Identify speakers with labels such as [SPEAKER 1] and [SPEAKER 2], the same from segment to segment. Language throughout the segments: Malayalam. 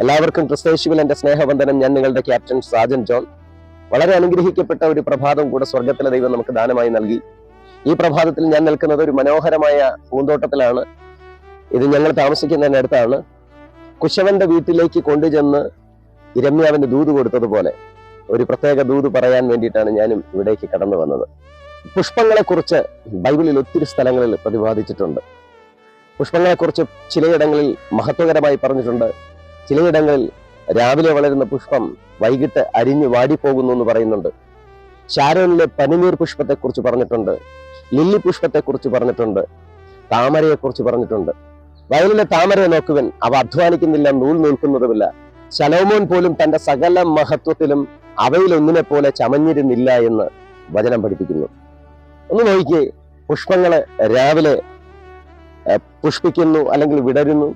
[SPEAKER 1] എല്ലാവർക്കും ക്രിസ്തേശുവിൽ എന്റെ സ്നേഹവന്ദനം. ഞാൻ നിങ്ങളുടെ ക്യാപ്റ്റൻ സാജൻ ജോൺ. വളരെ അനുഗ്രഹിക്കപ്പെട്ട ഒരു പ്രഭാതം കൂടെ സ്വർഗത്തിലെ ദൈവം നമുക്ക് ദാനമായി നൽകി. ഈ പ്രഭാതത്തിൽ ഞാൻ നിൽക്കുന്നത് ഒരു മനോഹരമായ പൂന്തോട്ടത്തിലാണ്. ഇത് ഞങ്ങൾ താമസിക്കുന്നതിനടുത്താണ് കുശവന്റെ വീട്ടിലേക്ക് കൊണ്ടുചെന്ന് ഇരമ്യാവിന്റെ ദൂത് കൊടുത്തതുപോലെ ഒരു പ്രത്യേക ദൂത് പറയാൻ വേണ്ടിയിട്ടാണ് ഞാനും ഇവിടേക്ക് കടന്നു വന്നത്. പുഷ്പങ്ങളെ കുറിച്ച് ബൈബിളിൽ ഒത്തിരി സ്ഥലങ്ങളിൽ പ്രതിപാദിച്ചിട്ടുണ്ട്. പുഷ്പങ്ങളെ പുഷ്പങ്ങളെക്കുറിച്ച് ചിലയിടങ്ങളിൽ മഹത്വകരമായി പറഞ്ഞിട്ടുണ്ട്. ചിലയിടങ്ങളിൽ രാവിലെ വളരുന്ന പുഷ്പം വൈകിട്ട് അരിഞ്ഞു വാടിപ്പോകുന്നു എന്ന് പറയുന്നുണ്ട്. ഷാരോനിലെ പനിനീർ പുഷ്പത്തെക്കുറിച്ച് പറഞ്ഞിട്ടുണ്ട്. ലില്ലി പുഷ്പത്തെക്കുറിച്ച് പറഞ്ഞിട്ടുണ്ട്. താമരയെക്കുറിച്ച് പറഞ്ഞിട്ടുണ്ട്. വയലിലെ താമരയെ നോക്കുവൻ അവ അധ്വാനിക്കുന്നില്ല നൂൽ നിൽക്കുന്നതുമില്ല. ശലോമോൻ പോലും തന്റെ സകല മഹത്വത്തിലും അവയിലൊന്നിനെ പോലെ ചമഞ്ഞിരുന്നില്ല എന്ന് വചനം പഠിപ്പിക്കുന്നു. ഒന്ന് നോക്കിയേ പുഷ്പങ്ങളെ രാവിലെ പുഷ്പിക്കുന്നു അല്ലെങ്കിൽ വിടരുന്നു.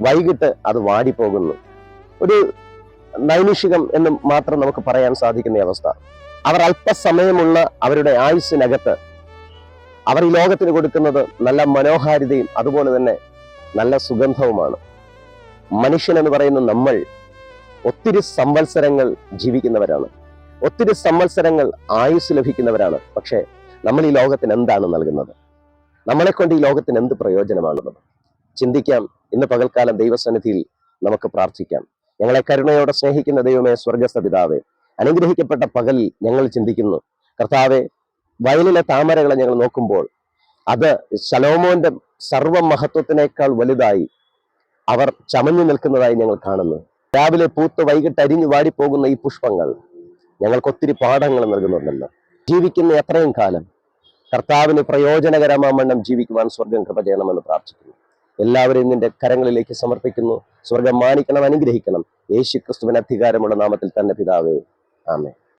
[SPEAKER 1] വൈകിട്ട് അത് വാടിപ്പോകുന്നു. ഒരു നൈമിഷികം എന്ന് മാത്രം നമുക്ക് പറയാൻ സാധിക്കുന്ന അവസ്ഥ. അവർ അല്പസമയമുള്ള അവരുടെ ആയുസ്സിനകത്ത് അവർ ഈ ലോകത്തിന് കൊടുക്കുന്നത് നല്ല മനോഹാരിതയും അതുപോലെ തന്നെ നല്ല സുഗന്ധവുമാണ്. മനുഷ്യൻ എന്ന് പറയുന്ന നമ്മൾ ഒത്തിരി സംവത്സരങ്ങൾ ജീവിക്കുന്നവരാണ്. ഒത്തിരി സംവത്സരങ്ങൾ ആയുസ് ലഭിക്കുന്നവരാണ്. പക്ഷേ നമ്മൾ ഈ ലോകത്തിന് എന്താണ് നൽകുന്നത്? നമ്മളെ കൊണ്ട് ഈ ലോകത്തിന് എന്ത് പ്രയോജനമാണുള്ളത് ചിന്തിക്കാം. ഇന്ന് പകൽക്കാലം ദൈവസന്നിധിയിൽ നമുക്ക് പ്രാർത്ഥിക്കാം. ഞങ്ങളെ കരുണയോടെ സ്നേഹിക്കുന്ന ദൈവമേ സ്വർഗസ്ഥ പിതാവേ അനുഗ്രഹിക്കപ്പെട്ട പകലിൽ ഞങ്ങൾ ചിന്തിക്കുന്നു. കർത്താവെ വയലിലെ താമരകളെ ഞങ്ങൾ നോക്കുമ്പോൾ അത് ശലോമോന്റെ സർവ മഹത്വത്തിനേക്കാൾ വലുതായി അവർ ചമഞ്ഞു നിൽക്കുന്നതായി ഞങ്ങൾ കാണുന്നു. രാവിലെ പൂത്ത് വൈകിട്ട് അരിഞ്ഞു വാടിപ്പോകുന്ന ഈ പുഷ്പങ്ങൾ ഞങ്ങൾക്ക് ഒത്തിരി പാഠങ്ങൾ നൽകുന്നുണ്ടല്ലോ. ജീവിക്കുന്ന എത്രയും കാലം കർത്താവിന് പ്രയോജനകരമാവണ്ണം ജീവിക്കുവാൻ സ്വർഗം കൃപ ചെയ്യണമെന്ന് പ്രാർത്ഥിക്കുന്നു. എല്ലാവരെയും നിന്റെ കരങ്ങളിലേക്ക് സമർപ്പിക്കുന്നു. സ്വർഗം മാനിക്കണം അനുഗ്രഹിക്കണം. യേശു ക്രിസ്തുവിന് അധികാരമുള്ള നാമത്തിൽ തന്നെ പിതാവേ. ആമേ